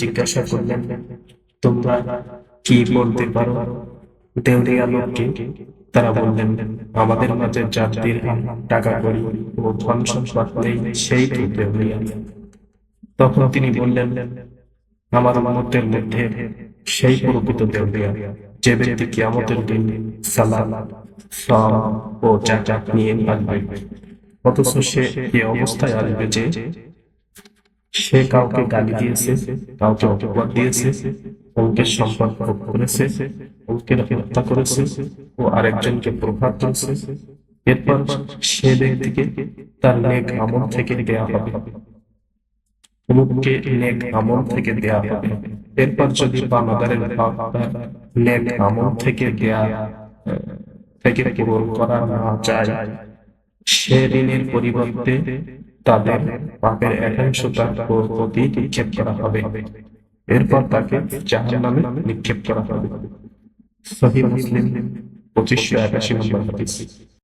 জিজ্ঞাসা করলেন, তোমরা কি বলতে পারো? তারা বললেন, আমাদের মাঝে দিরহাম টাকা করি ও ধন সম্পদ নেই সেই তখন তিনি বললেন, আমার উম্মতের মধ্যে সেই প্রকৃত দেউলিয়া, যে ব্যক্তি কিয়ামতের দিন সালাম ও জাকাত নিয়ে আসবে অথচ সে এই অবস্থায় আসবে যে সে কাউকে গালি দিয়েছে, কাউকে অপবাদ দিয়েছে অঙ্কের সম্পদ করেছে অঙ্কের হত্যা করেছে ও আরেকজনকে প্রভাব করেছে এরপর সে ব্যক্তিকে তার নেক আমল থেকে দেয়া হবে। অমুককে নেক আমল থেকে দেয়া হবে। এরপর যদি পানাদারের ভাগ তার নেক আমল থেকে দেয়া থেকে পূরণ করা না যায় সে ঋণের পরিবর্তে তাদের পাপের একাংশ তার প্রতি নিক্ষেপ করা হবে। এরপর তাকে জাহান্নামে নিক্ষেপ করা হবে। সহি মুসলিম, পঁচিশশো একাশি নম্বর হাদিস।